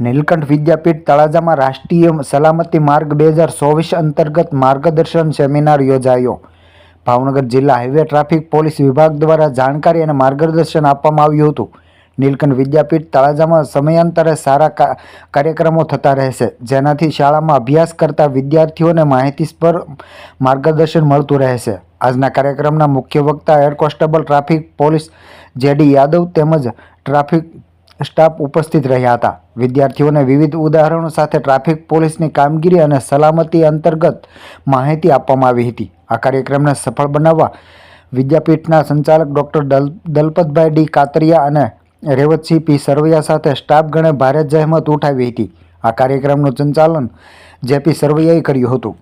નીલકંઠ વિદ્યાપીઠ તળાજામાં રાષ્ટ્રીય સલામતી માર્ગ બે હજાર ચોવીસ અંતર્ગત માર્ગદર્શન સેમિનાર યોજાયો. ભાવનગર જિલ્લા હાઈવે ટ્રાફિક પોલીસ વિભાગ દ્વારા જાણકારી અને માર્ગદર્શન આપવામાં આવ્યું હતું. નીલકંઠ વિદ્યાપીઠ તળાજામાં સમયાંતરે સારા કાર્યક્રમો થતા રહેશે, જેનાથી શાળામાં અભ્યાસ કરતા વિદ્યાર્થીઓને માહિતીસભર માર્ગદર્શન મળતું રહેશે. આજના કાર્યક્રમના મુખ્ય વક્તા head constable traffic police J D Yadav તેમજ ટ્રાફિક સ્ટાફ ઉપસ્થિત રહ્યા હતા. વિદ્યાર્થીઓને વિવિધ ઉદાહરણો સાથે ટ્રાફિક પોલીસની કામગીરી અને સલામતી અંતર્ગત માહિતી આપવામાં આવી હતી. આ કાર્યક્રમને સફળ બનાવવા વિદ્યાપીઠના સંચાલક ડૉક્ટર દલ, દલપતભાઈ ડી કાતરિયા અને રેવતસિંહ પી સરવૈયા સાથે સ્ટાફગણે ભારે જહેમત ઉઠાવી હતી. આ કાર્યક્રમનું સંચાલન જેપી સરવૈયાએ કર્યું હતું.